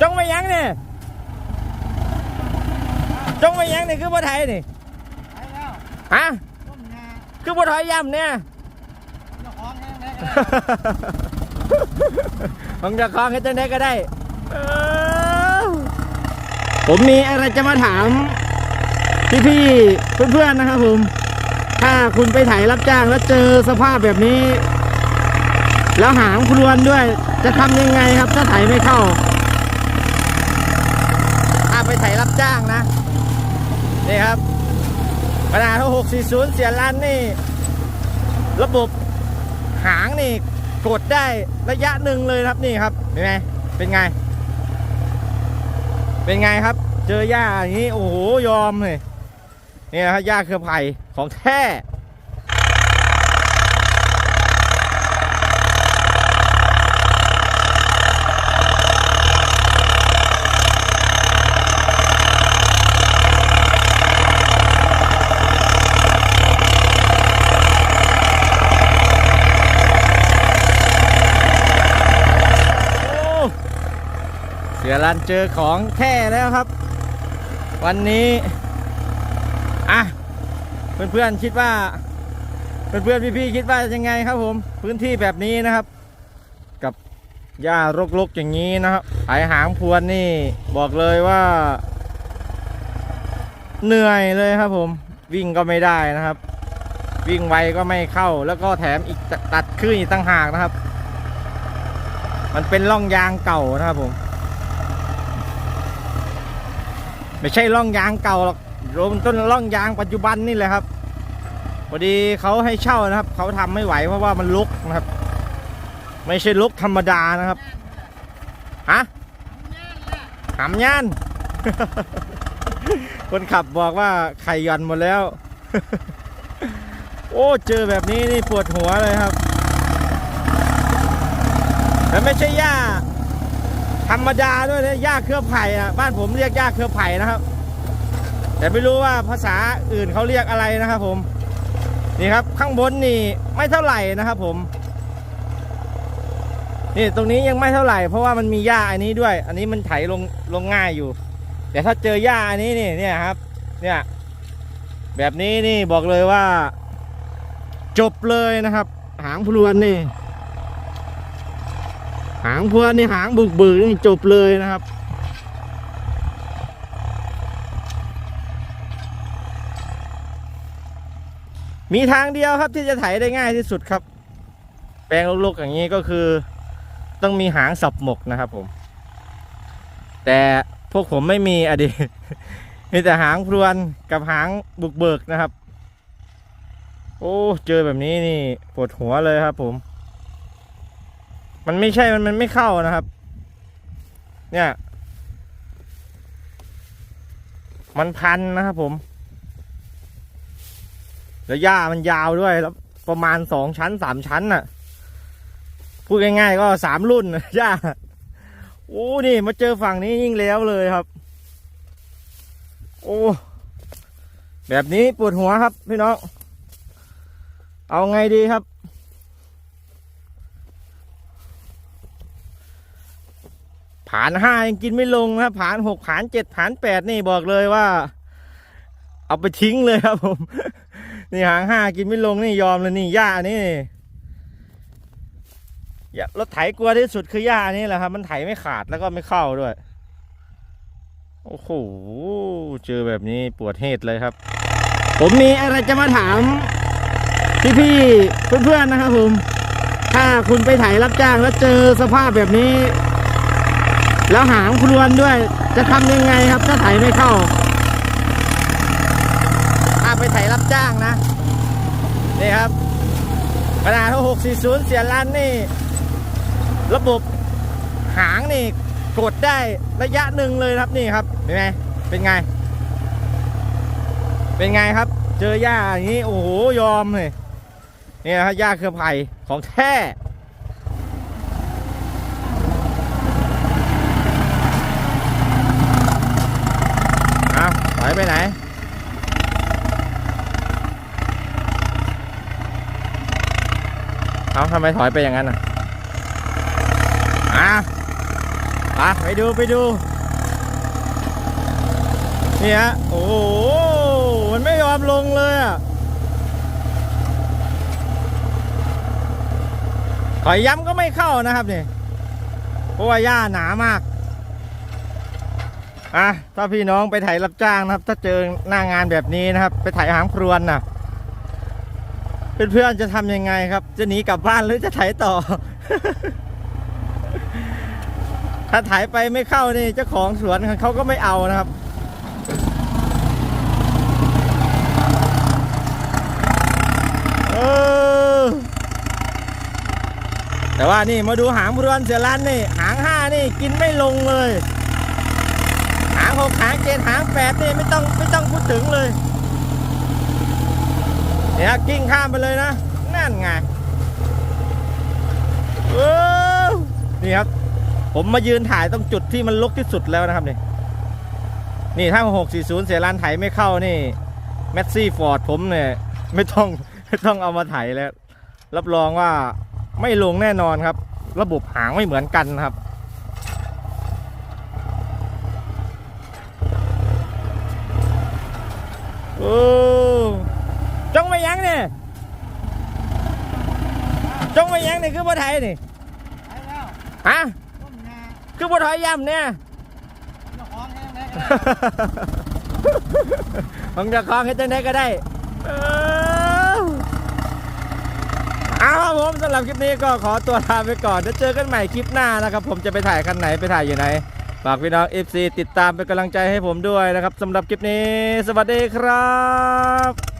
จงไปยังเนี่ยจงไปยังนี่คือบ่ไทยนี่ไปแล้วฮะต้มงาคือบ่ถอยย่ำเนี่ยเจ้าของแห้งได้ก็ได้ผมจะคล้องให้จังได้ก็ได้เออผมมีอะไรจะมาถาม พี่ๆเพื่อนๆนะครับผม ถ้าคุณไปไถรับจ้างแล้วเจอสภาพแบบนี้ แล้วหางพรวนด้วย จะทำยังไงครับ ถ้าไถไม่เข้า ถ้าไปไถ รับจ้างนะ นี่ครับขนาด640 เสียรันนี่ ระบบหางนี่กดได้ระยะหนึ่งเลยครับนี่ครับเห็นไหมเป็นไง เป็นไงครับ เจอหญ้าอย่างนี้ โอ้โห ยอมเลยนี่นะครับหญ้าเครือไผ่ของแท้โอ้เสีย รันเจอของแท้แล้วครับ วันนี้อะเพื่อนๆคิดว่า เพื่อนๆพี่ๆคิดว่ายังไงครับผม พื้นที่แบบนี้นะครับ กับหญ้ารกๆอย่างนี้นะครับไอหางพวนนี่บอกเลยว่า เหนื่อยเลยครับผม วิ่งก็ไม่ได้นะครับ วิ่งไวก็ไม่เข้าแล้วก็แถมอีกตัดขึ้นอีกตั้งหากนะครับ มันเป็นร่องยางเก่านะครับผม ไม่ใช่ร่องยางเก่าหรอกรวมต้นร่องยางปัจจุบันนี่แหละครับพอดีเขาให้เช่านะครับเขาทำไม่ไหวเพราะว่ามันลุกนะครับ ไม่ใช่ลุกธรรมดานะครับฮะหำย่านคนขับบอกว่าไข่หย่อนหมดแล้ว โอ้เจอแบบนี้นี่ปวดหัวเลยครับแล้วไม่ใช่หญ้า ธรรมดาด้วยนะหญ้าเครือไผ่อะบ้านผมเรียกหญ้าเครือไผ่นะครับ แต่ไม่รู้ว่าภาษาอื่นเขาเรียกอะไรนะครับ ผม นี่ครับข้างบนนี่ไม่เท่าไหร่นะครับ ผม นี่ตรงนี้ยังไม่เท่าไหร่ เพราะว่ามันมีหญ้าอันนี้ด้วย อันนี้มันไถลงลงง่ายอยู่ แต่ถ้าเจอหญ้าอันนี้นี่เนี่ยครับ เนี่ยแบบนี้นี่บอกเลยว่า จบเลยนะครับ หางพลวนนี่ หางพวนนี่หางบึกบึกนี่จบเลยนะครับ มีทางเดียวครับที่จะไถได้ง่ายที่สุดครับ แปลงลกๆอย่างนี้ก็คือ ต้องมีหางสับหมกนะครับผม แต่พวกผมไม่มีอะดิมีแต่หางพรวนกับหางบุกเบิกนะครับ โอ้ เจอแบบนี้นี่ปวดหัวเลยครับผม มันไม่ใช่มันมันไม่เข้านะครับ เนี่ย มันพันนะครับผม แล้วหญ้ามันยาวด้วยแล้วประมาณสองชั้นสามชั้นน่ะ พูดง่ายๆก็สามรุ่นหญ้าโอ้นี่มาเจอฝั่งนี้ยิ่งแล้วเลยครับ โอ้แบบนี้ปวดหัวครับพี่น้อง เอาไงดีครับานห้ายังกินไม่ลงนะครับผานหกผานเจ็ดผานแปดนี่บอกเลยว่า เอาไปทิ้งเลยครับผม นี่หางห้ากินไม่ลงนี่ยอมเลยนี่หญ้านี่รถไถกลัวที่สุดคือหญ้านี่แหละครับ มันไถไม่ขาดแล้วก็ไม่เข้าด้วย โอ้โหเจอแบบนี้ปวดเหตุเลยครับ ผมมีอะไรจะมาถามพี่ๆเพื่อนๆนะครับผมถ้าคุณไปไถรับจ้างแล้วเจอสภาพแบบนี้ แล้วหางพรวนด้วย จะทำยังไงครับ ถ้าไถไม่เข้าถ้าไปไถรับจ้างนะ นี่ครับขนาดหกสี่ศูนย์เสียรันนี่ ระบบหางนี่กดได้ระยะหนึ่งเลยครับนี่ครับเห็นไหมเป็นไง เป็นไงครับ เจอหญ้าอย่างนี้ โอ้โหยอมเลยนี่นะครับหญ้าเครือไผ่ของแท้ เอาถอย ไปไหน เอาทำไมถอยไปอย่างนั้นอะอะไปไปดูไปดู นี่ฮะ โอ้โห มันไม่ยอมลงเลยอะ ถอยย้ำก็ไม่เข้านะครับนี่เพราะว่าหญ้าหนามาก อะถ้าพี่น้องไปไถรับจ้างนะครับ ถ้าเจอหน้างานแบบนี้นะครับ ไปไถหางพรวนน่ะเพื่อนๆจะทำยังไงครับ จะหนีกลับบ้านหรือจะไถต่อ ถ้าไถไปไม่เข้านี่เจ้าของสวนเขาก็ไม่เอานะครับแต่ว่านี่มาดูหางพรวนเสือรันนี่ หางห้านี่กินไม่ลงเลย หกหางเจ็ดหางแปดนี่ไม่ต้องไม่ต้องพูดถึงเลยเนี่ยกิ้งข้ามไปเลยนะ นั่นไงเออนี่ครับ ผมมายืนถ่ายตรงจุดที่มันลกที่สุดแล้วนะครับนี่นี่ถ้า640 เสียร้านไถไม่เข้านี่แมสซี่ฟอร์ดผมเนี่ย ไม่ต้องไม่ต้องเอามาไถแล้ว รับรองว่าไม่ลงแน่นอนครับ ระบบหางไม่เหมือนกันครับ โอ้จงไปยังเนี่ยจงไปยังนี่คือบ่ไทยนี่ไปแล้วฮะต้มงาคือบ่ถอยย่ำเนี่ยเจ้าของแห้งแห้งผมจะคล้องให้จังได้ก็ได้เออเอาครับผมสำหรับคลิปนี้ก็ขอตัวลาไปก่อนเดี๋ยวเจอกันใหม่คลิปหน้านะครับ ผมจะไปถ่ายคันไหนไปถ่ายอยู่ไหน ฝากพี่น้อง FC ติดตามเป็นกำลังใจให้ผมด้วยนะครับสำหรับคลิปนี้ สวัสดีครับ